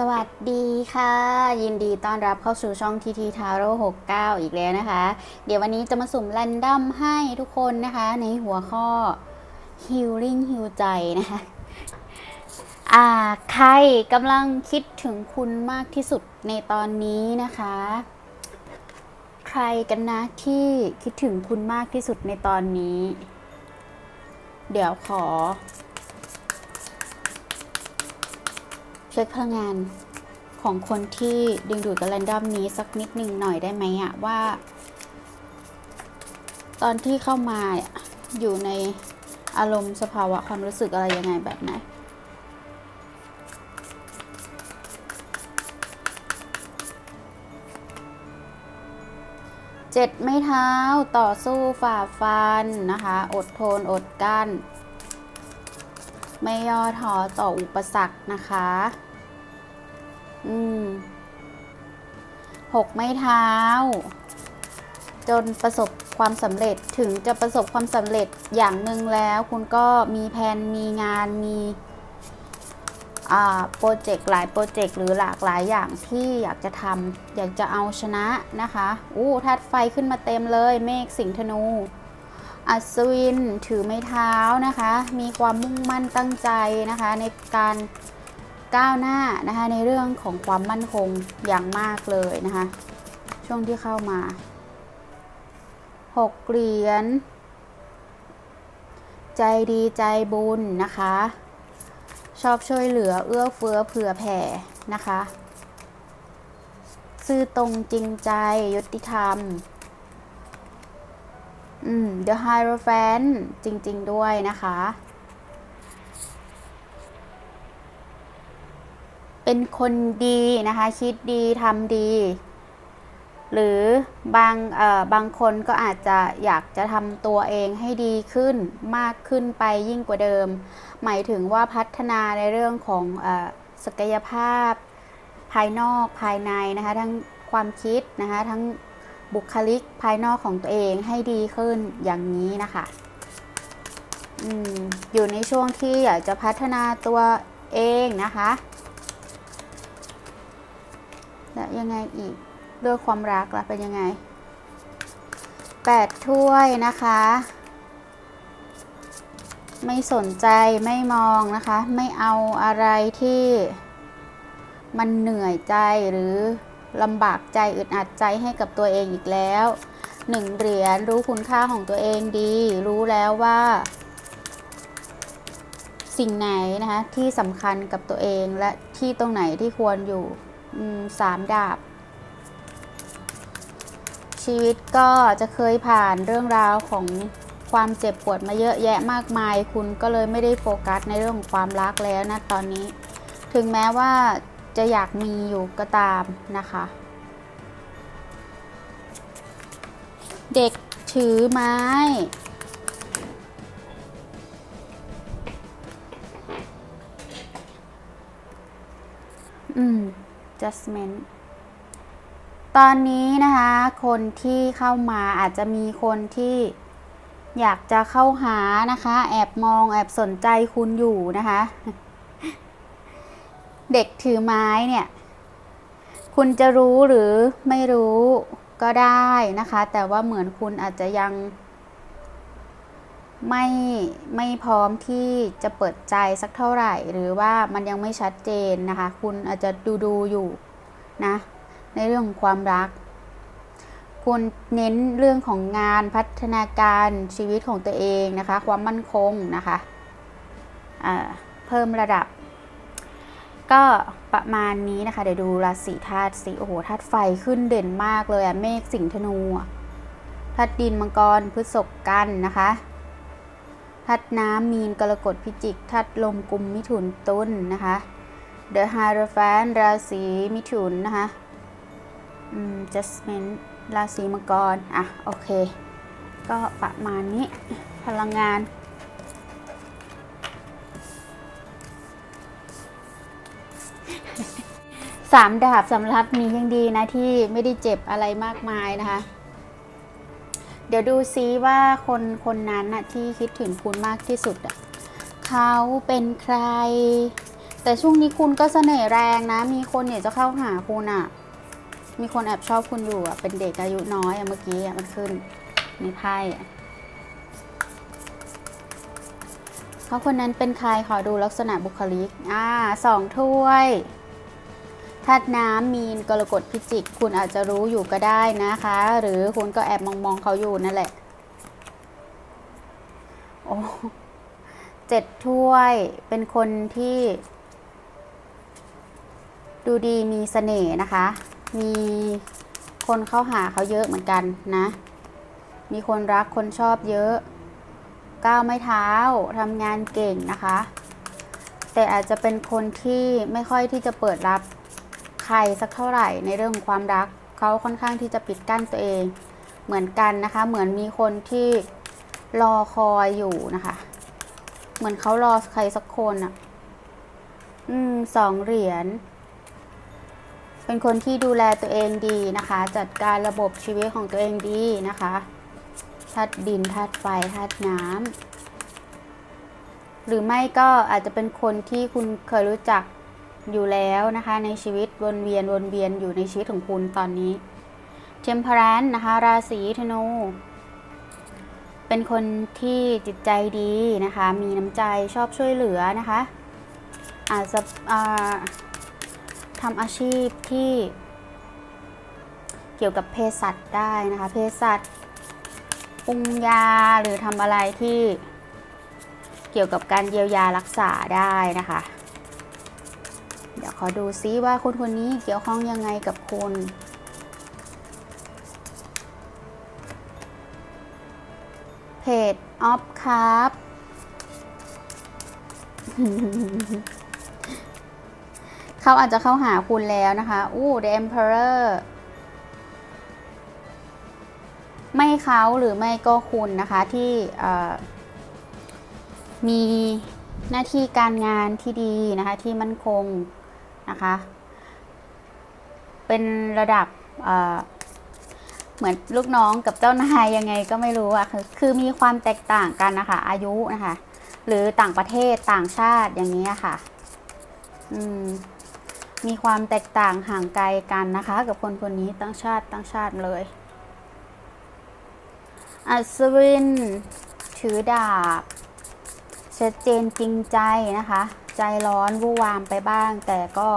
สวัสดีค่ะ ยินดีต้อนรับเข้าสู่ช่องทีทีทาโร่69 อีกแล้วนะคะ เดี๋ยววันนี้จะมาสุ่มแรนดอมให้ทุกคนนะคะ ในหัวข้อ Healing Heal ใจนะคะอ่าใครกำลังคิดถึงคุณมากที่สุดในตอนนี้นะคะ ใครกันนะที่คิดถึงคุณมากที่สุดในตอนนี้ เดี๋ยวขอ เช็คพลังงานของคนที่ดึงดูดกับแรนดอมนี้สักนิดหนึ่งหน่อยได้ไหมอะว่า ตอนที่เข้ามาอยู่ในอารมณ์สภาวะความรู้สึกอะไรยังไงแบบไหนเจ็ดไม่เท้าต่อสู้ฝ่าฟันนะคะ อดทนอดกั้น ไม่ย่อท้อต่ออุปสรรคนะคะ อืมหกไม่เท้า จนประสบความสำเร็จถึงจะประสบความสำเร็จอย่างหนึ่งแล้ว คุณก็มีแผนมีงานมีโปรเจกต์หลายโปรเจกต์หรือหลากหลายอย่างที่อยากจะทำอยากจะเอาชนะนะคะ อู้ธาตุไฟขึ้นมาเต็มเลยเมฆสิงห์ธนู อัศวินถือไม้เท้านะคะ มีความมุ่งมั่นตั้งใจนะคะ ในการก้าวหน้านะคะในเรื่องของความมั่นคงอย่างมากเลยนะคะ ช่วงที่เข้ามาหกเหรียญใจดีใจบุญนะคะ ชอบช่วยเหลือเอื้อเฟื้อเผื่อแผ่นะคะ ซื่อตรงจริงใจยุติธรรม The Hierophant จริง ๆ ด้วยนะคะ เป็นคนดีนะคะ คิดดีทำดี หรือบางเอ่อบางคนก็อาจจะอยากจะทำตัวเองให้ดีขึ้นมากขึ้นไปยิ่งกว่าเดิม หมายถึงว่าพัฒนาในเรื่องของเออศักยภาพภายนอกภายในนะคะ ทั้งความคิดนะคะทั้ง บุคลิกภายนอกของตัวเองให้ดีขึ้นอย่างนี้นะคะออยู่ในช่วงที่อยากจะพัฒนาตัวเองนะคะ และยังไงอีกเรื่องความรักล่ะเป็นยังไงแปดถ้วยนะคะ ไม่สนใจไม่มองนะคะ ไม่เอาอะไรที่มันเหนื่อยใจหรือ ลำบากใจอึดอัดใจให้กับตัวเองอีกแล้วหนึ่งเหรียญรู้คุณค่าของตัวเองดี รู้แล้วว่า สิ่งไหนนะคะที่สำคัญกับตัวเองและที่ตรงไหนที่ควรอยู่สามดาบ ชีวิตก็จะเคยผ่านเรื่องราวของความเจ็บปวดมาเยอะแยะมากมาย คุณก็เลยไม่ได้โฟกัสในเรื่องของความรักแล้วนะตอนนี้ ถึงแม้ว่า จะอยากมีอยู่ก็ตามนะคะ เด็กถือไม้ อืม adjustment ตอนนี้นะคะ คนที่เข้ามาอาจจะมีคนที่อยากจะเข้าหานะคะ แอบมองแอบสนใจคุณอยู่นะคะ เด็กถือไม้เนี่ย คุณจะรู้หรือไม่รู้ก็ได้นะคะ แต่ว่าเหมือนคุณอาจจะยัง ไม่ไม่พร้อมที่จะเปิดใจสักเท่าไหร่ หรือว่ามันยังไม่ชัดเจนนะคะ คุณอาจจะดูดูอยู่นะ ในเรื่องของความรัก คุณเน้นเรื่องของงานพัฒนาการชีวิตของตัวเองนะคะ ความมั่นคงนะคะะเพิ่มระดับ ก็ประมาณนี้นะคะ เดี๋ยวดูราศีธาตุสีโอ้โหธาตุไฟขึ้นเด่นมากเลยอะเมฆสิงห์ธนูธาตุดินมังกรพฤษภกันนะคะธาตุน้ำมีนกรกฎพิจิกธาตุลมกุมมิถุนตุลนะคะ The Hierophant ราศีมิถุนนะคะอืม Justment ราศีมังกรอะโอเค ก็ประมาณนี้พลังงาน สามดาบสำหรับนี้ยังดีนะที่ไม่ได้เจ็บอะไรมากมายนะคะ เดี๋ยวดูซิว่าคนคนนั้นน่ะที่คิดถึงคุณมากที่สุดอะเขาเป็นใคร แต่ช่วงนี้คุณก็เสน่ห์แรงนะ มีคนเนี่ยจะเข้าหาคุณอะมีคนแอบชอบคุณอยู่อะเป็นเด็กอายุน้อยอะเมื่อกี้อะมันขึ้นมีไพ่อะเขาคนนั้นเป็นใครขอดูลักษณะบุคลิก อ่าสองถ้วย ธาตุน้ำมีนกรกฎพิจิก คุณอาจจะรู้อยู่ก็ได้นะคะ หรือคุณก็แอบมองมองๆเขาอยู่นั่นแหละ โอ้เจ็ดถ้วยเป็นคนที่ ดูดีมีเสน่ห์นะคะ มีคนเข้าหาเขาเยอะเหมือนกันนะ มีคนรักคนชอบเยอะ ก้าวไม่เท้าทำงานเก่งนะคะ แต่อาจจะเป็นคนที่ไม่ค่อยที่จะเปิดรับ ใครสักเท่าไหร่ในเรื่องของความรักเขาค่อนข้างที่จะปิดกั้นตัวเอง เหมือนกันนะคะ เหมือนมีคนที่รอคอยอยู่นะคะ เหมือนเขารอใครสักคนอะ่ะ อืมสองเหรียญเป็นคนที่ดูแลตัวเองดีนะคะ จัดการระบบชีวิตของตัวเองดีนะคะธาตุดินธาตุไฟธาตุน้ำหรือไม่ก็อาจจะเป็นคนที่คุณเคยรู้จัก อยู่แล้วนะคะในชีวิตวนเวียนวนเวียนอยู่ในชีวิตของคุณตอนนี้เทมเพรนนะคะ ราศีธนู เป็นคนที่จิตใจดีนะคะ มีน้ำใจชอบช่วยเหลือนะคะอาจจะทำอาชีพที่เกี่ยวกับเภสัชได้นะคะเภสัชปรุงยาหรือทำอะไรที่เกี่ยวกับการเยียวยารักษาได้นะคะ ขอดูซิว่าคนคนนี้เกี่ยวข้องยังไงกับคุณเพจออฟครับเขาอาจจะเข้าหาคุณแล้วนะคะ อู้ The Emperor ไม่เขาหรือไม่ก็คุณนะคะที่มีหน้าที่การงานที่ดีนะคะที่มั่นคง นะคะ เป็นระดับเเหมือนลูกน้องกับเจ้านายยังไงก็ไม่รู้อะคือคือมีความแตกต่างกันนะคะ อายุนะคะ หรือต่างประเทศต่างชาติอย่างนี้ค่ะอืมมีความแตกต่างห่างไกลกันนะคะ กับคนคนนี้ตั้งชาติตั้งชาติเลยอัศวินถือดาบชัดเจนจริงใจนะคะ ใจร้อนวู่วามไปบ้าง แต่ก็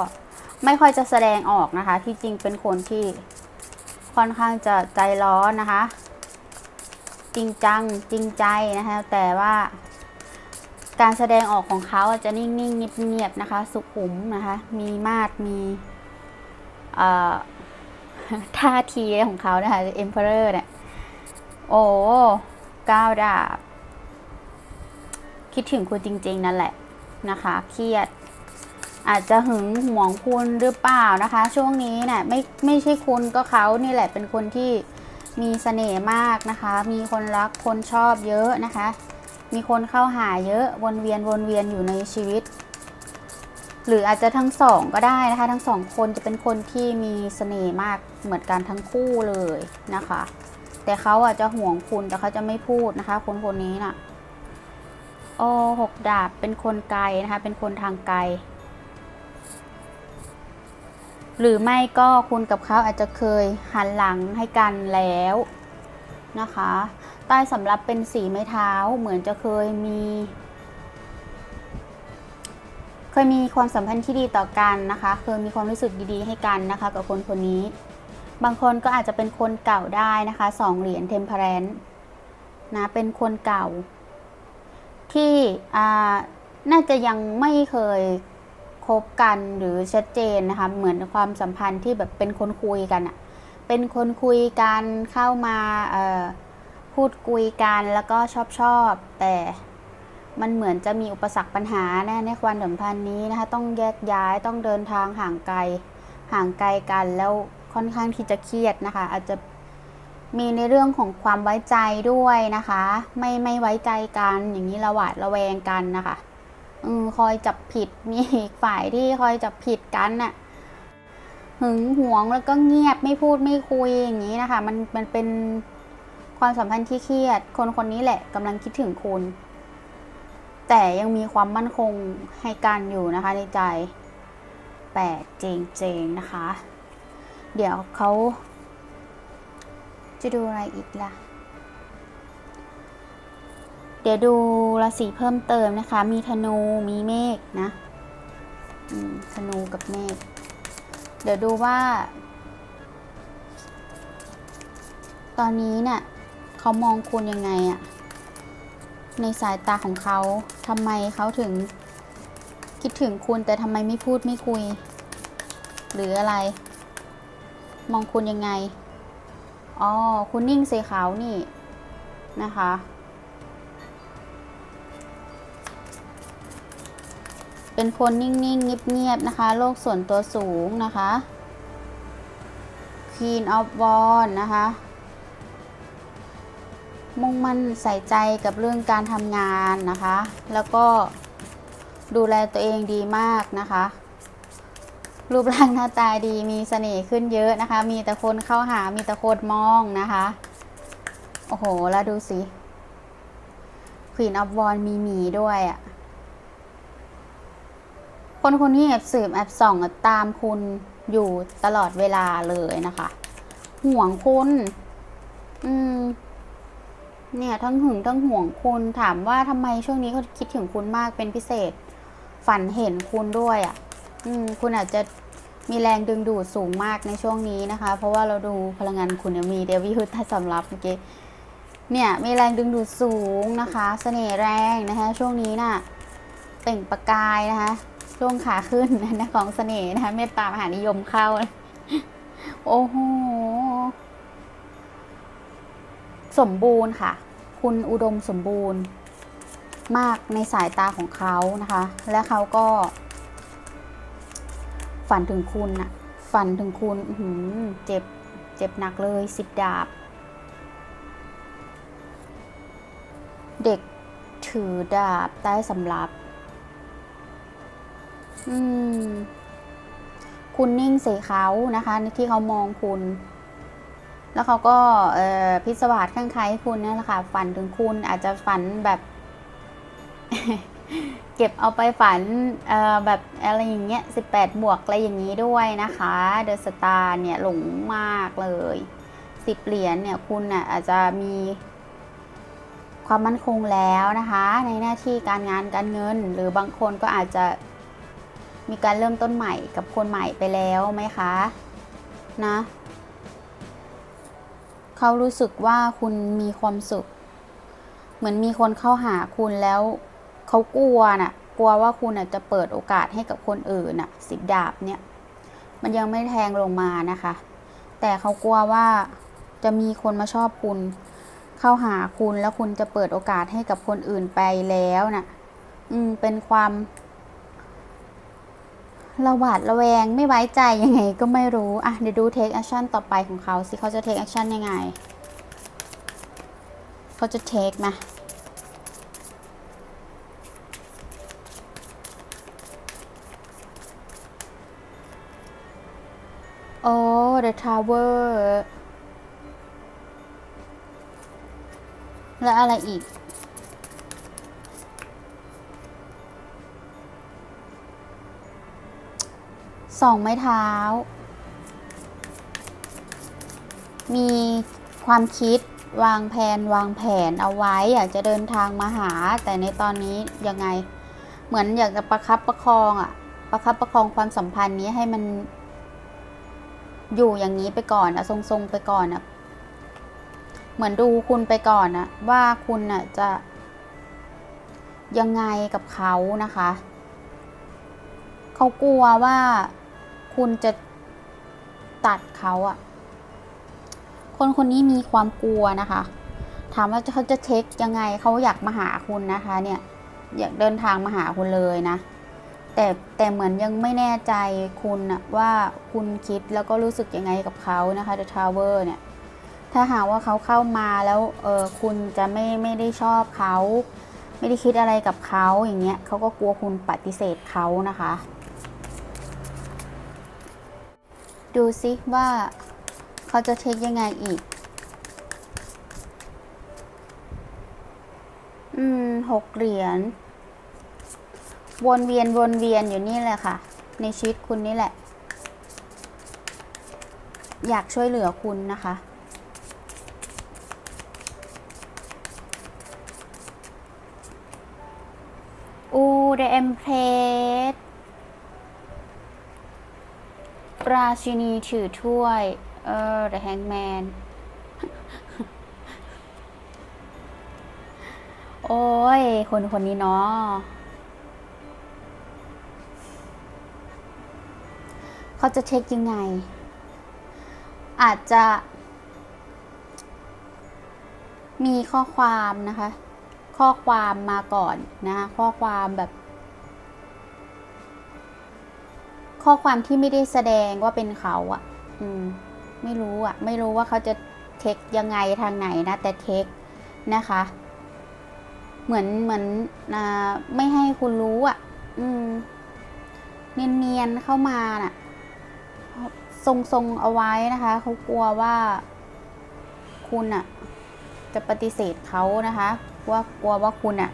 ไม่ค่อยจะแสดงออกนะคะ ที่จริงเป็นคนที่ค่อนข้างจะใจร้อนนะคะ จริงจังจริงใจนะคะ แต่ว่า การแสดงออกของเขาจะนิ่งๆเงียบๆนะคะ สุขุมนะคะ มีมาดมีท่าทีของเขานะคะ Emperor เนี่ยโอ้ก้าวดาบ คิดถึงคุณจริง ๆ นั่นแหละ นะคะ เครียด อาจจะหึงหวงคุณหรือเปล่านะคะ ช่วงนี้เนี่ยไม่ไม่ใช่คุณก็เขานี่แหละเป็นคนที่มีเสน่ห์มากนะคะ มีคนรักคนชอบเยอะนะคะ มีคนเข้าหาเยอะวนเวียนวนเวียนอยู่ในชีวิต หรืออาจจะทั้งสองก็ได้นะคะ ทั้งสองคนจะเป็นคนที่มีเสน่ห์มากเหมือนกันทั้งคู่เลยนะคะ แต่เขาอาจจะห่วงคุณแต่เขาจะไม่พูดนะคะ คนคนนี้น่ะ โอ้หกดาบเป็นคนไกลนะคะ เป็นคนทางไกล หรือไม่ก็คุณกับเขาอาจจะเคยหันหลังให้กันแล้วนะคะ ใต้สำรับเป็นสีไม้เท้าเหมือนจะเคยมี เคยมีความสัมพันธ์ที่ดีต่อกันนะคะ เคยมีความรู้สึกดีๆให้กันนะคะ กับคนคนนี้ บางคนก็อาจจะเป็นคนเก่าได้นะคะสองเหรียญเทมเพลนนะ เป็นคนเก่า ที่น่าจะยังไม่เคยคบกันหรือชัดเจนนะคะเหมือนความสัมพันธ์ที่แบบเป็นคนคุยกันอะเป็นคนคุยกันเข้ามาพูดคุยกันแล้วก็ชอบชอบ แต่มันเหมือนจะมีอุปสรรคปัญหาแน่ในความสัมพันธ์นี้นะคะต้องแยกย้ายต้องเดินทางห่างไกลห่างไกลกันแล้วค่อนข้างที่จะเครียดนะคะ อาจจะ มีในเรื่องของความไว้ใจด้วยนะคะ ไม่ไม่ไว้ใจกันอย่างนี้ระหวาดระแวงกันนะคะอคอยจับผิดมีอีกฝ่ายที่คอยจับผิดกันน่ะหึงหวงแล้วก็เงียบไม่พูดไม่คุยอย่างนี้นะคะ มันมันเป็นความสัมพันธ์ที่เครียด คนคนนี้แหละกำลังคิดถึงคุณ แต่ยังมีความมั่นคงให้กันอยู่นะคะในใจแปดเจงเจงๆนะคะ เดี๋ยวเขา จะดูอะไรอีกล่ะ เดี๋ยวดูราศีเพิ่มเติมนะคะ มีธนู มีเมฆนะธนูกับเมฆ เดี๋ยวดูว่า ตอนนี้เนี่ยเขามองคุณยังไงอะในสายตาของเขาทำไมเขาถึง คิดถึงคุณแต่ทำไมไม่พูดไม่คุย หรืออะไร มองคุณยังไง อ๋อคุณนิ่งเสีขาวนี่นะคะ เป็นคนนิ่งๆเงียบๆนะคะ โลกส่วนตัวสูงนะคะ Queen of w a n d นะคะ มุ่งมั่นใส่ใจกับเรื่องการทำงานนะคะ แล้วก็ดูแลตัวเองดีมากนะคะ รูปร่างหน้าตาดีมีเสน่ห์ขึ้นเยอะนะคะ มีแต่คนเข้าหามีแต่คนมองนะคะ โอ้โห แล้วดูสิ Queen of Wands มีหมีด้วยอะ่ะ คนคนนี้แอบสืบแอบส่องตามคุณอยู่ตลอดเวลาเลยนะคะ ห่วงคุณ อืม เนี่ย ทั้งหึงทั้งห่วงคุณถามว่าทำไมช่วงนี้เขาคิดถึงคุณมากเป็นพิเศษ ฝันเห็นคุณด้วยอะ่ะ คุณอาจจะมีแรงดึงดูดสูงมากในช่วงนี้นะคะ เพราะว่าเราดูพลังงานคุณมีเดวิฮึดต้สำรับเมื่อกี้เนี่ยมีแรงดึงดูดสูงนะคะเสน่ห์แรงนะคะช่วงนี้น่ะเปล่งประกายนะคะช่วงขาขึ้นนะของเสน่ห์นะคะเมตตามหานิยมเข้า โอ้โหสมบูรณ์ค่ะ คุณอุดมสมบูรณ์ มากในสายตาของเขานะคะ และเขาก็ ฝันถึงคุณน่ะฝันถึงคุณหือเจ็บ เจ็บหนักเลยสิบดาบ เด็กถือดาบใต้สำรับอืมคุณนิ่งใส่เขานะคะ ที่เขามองคุณ แล้วเขาก็พิศวาสข้างใครคุณนั่แหละค่ะ ฝันถึงคุณอาจจะฝันแบบ เก็บเอาไปฝันแบบอะไรอย่างเงี้ยสิบแปดบวกอะไรอย่างนี้ด้วยนะคะ เดอะสตาร์เนี่ยหลงมากเลยสิบเหรียญเนี่ยคุณน่ะอาจจะมีความมั่นคงแล้วนะคะ ในหน้าที่การงานการเงิน หรือบางคนก็อาจจะมีการเริ่มต้นใหม่กับคนใหม่ไปแล้วไหมคะนะเขารู้สึกว่าคุณมีความสุข เหมือนมีคนเข้าหาคุณแล้ว เขากลัวน่ะ กลัวว่าคุณน่ะจะเปิดโอกาสให้กับคนอื่นน่ะสิบดาบเนี่ย มันยังไม่แทงลงมานะคะ แต่เขากลัวว่าจะมีคนมาชอบคุณ เข้าหาคุณแล้วคุณจะเปิดโอกาสให้กับคนอื่นไปแล้วน่ะ อืม เป็นความระหวาดระแวงไม่ไว้ใจยังไงก็ไม่รู้ อะ เดี๋ยวดู take action ต่อไปของเขาสิเขาจะ take action ยังไง เขาจะ take ไหม โอ้ the tower แล้วอะไรอีก สองไม้เท้า มีความคิดวางแผนวางแผนเอาไว้ อยากจะเดินทางมาหา แต่ในตอนนี้ยังไง เหมือนอยากจะประคับประคองอะประคับประคองความสัมพันธ์นี้ให้มัน อยู่อย่างนี้ไปก่อนอะทรงๆไปก่อนอะเหมือนดูคุณไปก่อนอะว่าคุณอะจะ ยังไงกับเขานะคะ เขากลัวว่าคุณจะตัดเขาอะคนคนนี้มีความกลัวนะคะ ถามว่าเขาจะเช็คยังไงเขาอยากมาหาคุณนะคะ เนี่ย อยากเดินทางมาหาคุณเลยนะ แต่แต่เหมือนยังไม่แน่ใจคุณอะว่าคุณคิดแล้วก็รู้สึกยังไงกับเขานะคะ The Tower เนี่ยถ้าหากว่าเขาเข้ามาแล้วเออคุณจะไม่ไม่ได้ชอบเขา ไม่ได้คิดอะไรกับเขาอย่างเงี้ยเขาก็กลัวคุณปฏิเสธเขานะคะ ดูซิว่าเขาจะเช็คยังไงอีก อืมหกเหรียญ วนเวียนวนเวียนอยู่นี่แหละค่ะ ในชีวิตคุณนี่แหละ อยากช่วยเหลือคุณนะคะอูเดเอมเพลสราชินีถือถ้วย เออ The Hangman โอ้ย คนคนนี้เนาะ เขาจะเช็คยังไง อาจจะมีข้อความนะคะ ข้อความมาก่อนนะคะข้อความแบบ ข้อความที่ไม่ได้แสดงว่าเป็นเขาอะอืม ไม่รู้อะไม่รู้ว่าเขาจะเทคยังไงทางไหนนะ แต่เทคนะคะ เหมือนเหมือนอ่าไม่ให้คุณรู้อะอืม เนียนๆเข้ามาน่ะ ทรงๆเอาไว้นะคะเขากลัวว่าคุณอะจะปฏิเสธเขานะคะว่ากลัวว่าคุณอะ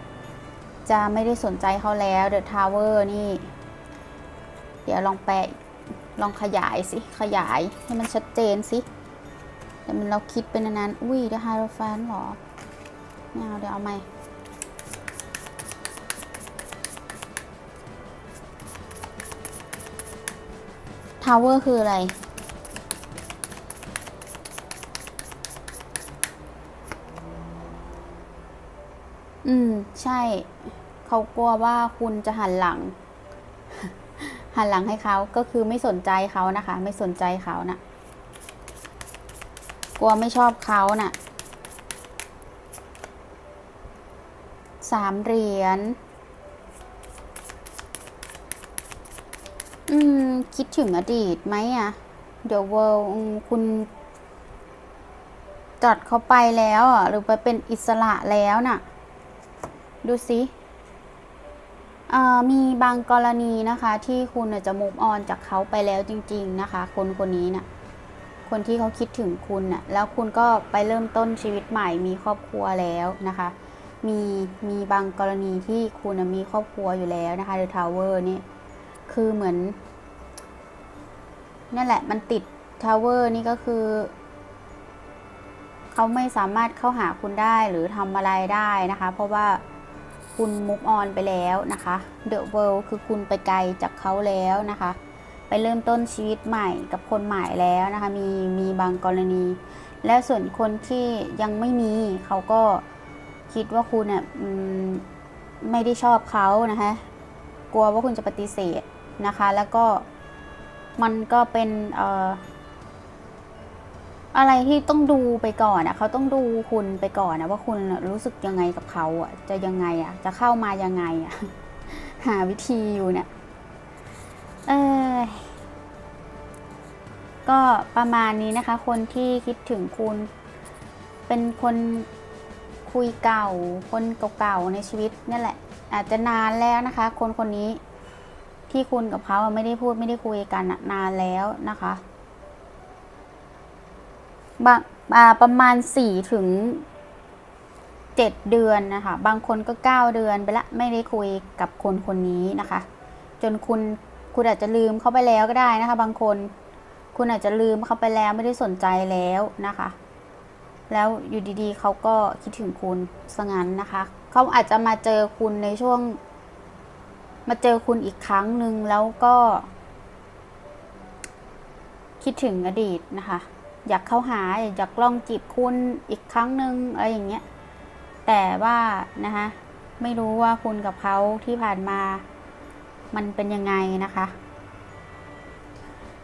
จะไม่ได้สนใจเขาแล้ว The Tower นี่ เดี๋ยวลองแปลลองขยายสิ ขยายให้มันชัดเจนสิแต่มันเราคิดเป็นอันนั้นอุ้ย The Hierophant หรอไม่เอาเดี๋ยวเอาใหม่ ทาวเวอร์คืออะไร อืม ใช่ เขากลัวว่าคุณจะหันหลัง หันหลังให้เขาก็คือไม่สนใจเขานะคะ ไม่สนใจเขานะ่ะ กลัวไม่ชอบเขาน่ะสามเหรียญ อืม คิดถึงอดีตไหมอะ The World คุณจัดเขาไปแล้วอะ หรือไปเป็นอิสระแล้วน่ะ ดูสิมีบางกรณีนะคะ ที่คุณจะมุกออนจากเขาไปแล้วจริง ๆ นะคะ คนคนนี้น่ะคนที่เขาคิดถึงคุณน่ะแล้วคุณก็ไปเริ่มต้นชีวิตใหม่มีครอบครัวแล้วนะคะ มีมีบางกรณีที่คุณมีครอบครัวอยู่แล้วนะคะ The Tower นี่คือเหมือน นั่นแหละมันติดทาวเวอร์นี่ก็คือ เขาไม่สามารถเข้าหาคุณได้หรือทำอะไรได้นะคะ เพราะว่าคุณมุกออนไปแล้วนะคะ The World คือคุณไปไกลจากเขาแล้วนะคะ ไปเริ่มต้นชีวิตใหม่กับคนใหม่แล้วนะคะ มีมีบางกรณี และส่วนคนที่ยังไม่มีเขาก็คิดว่าคุณเนี่ยไม่ได้ชอบเขานะคะ กลัวว่าคุณจะปฏิเสธนะคะ แล้วก็ มันก็เป็นเอ่ออะไรที่ต้องดูไปก่อนอะเขาต้องดูคุณไปก่อนนะว่าคุณรู้สึกยังไงกับเขาอะจะยังไงอะจะเข้ามายังไงอะหาวิธีอยู่เนี่ยเออก็ประมาณนี้นะคะ คนที่คิดถึงคุณ เป็นคนคุยเก่า คนเก่าๆในชีวิตนี่แหละ อาจจะนานแล้วนะคะ คนคนนี้ ที่คุณกับเขาไม่ได้พูดไม่ได้คุยกันนานแล้วนะคะบางอ่าประมาณสี่ถึงเจ็ดเดือนนะคะ บางคนก็เก้าเดือนไปละไม่ได้คุยกับคนคนนี้นะคะ จนคุณคุณอาจจะลืมเขาไปแล้วก็ได้นะคะ บางคน คุณอาจจะลืมเขาไปแล้วไม่ได้สนใจแล้วนะคะ แล้วอยู่ดีๆเขาก็คิดถึงคุณสงั้นนะคะ เขาอาจจะมาเจอคุณในช่วง มาเจอคุณอีกครั้งหนึ่งแล้วก็ คิดถึงอดีตนะคะ อยากเข้าหาอยากลองจีบคุณอีกครั้งหนึ่งอะไรอย่างเงี้ยแต่ว่านะคะไม่รู้ว่าคุณกับเขาที่ผ่านมา มันเป็นยังไงนะคะ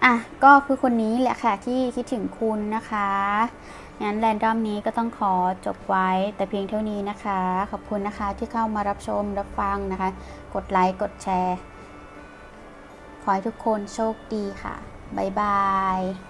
อะก็คือคนนี้แหละค่ะที่คิดถึงคุณนะคะ งั้นแรนดอมนี้ก็ต้องขอจบไว้แต่เพียงเท่านี้นะคะ ขอบคุณนะคะที่เข้ามารับชมรับฟังนะคะ กดไลค์กดแชร์ ขอให้ทุกคนโชคดีค่ะ บ๊ายบาย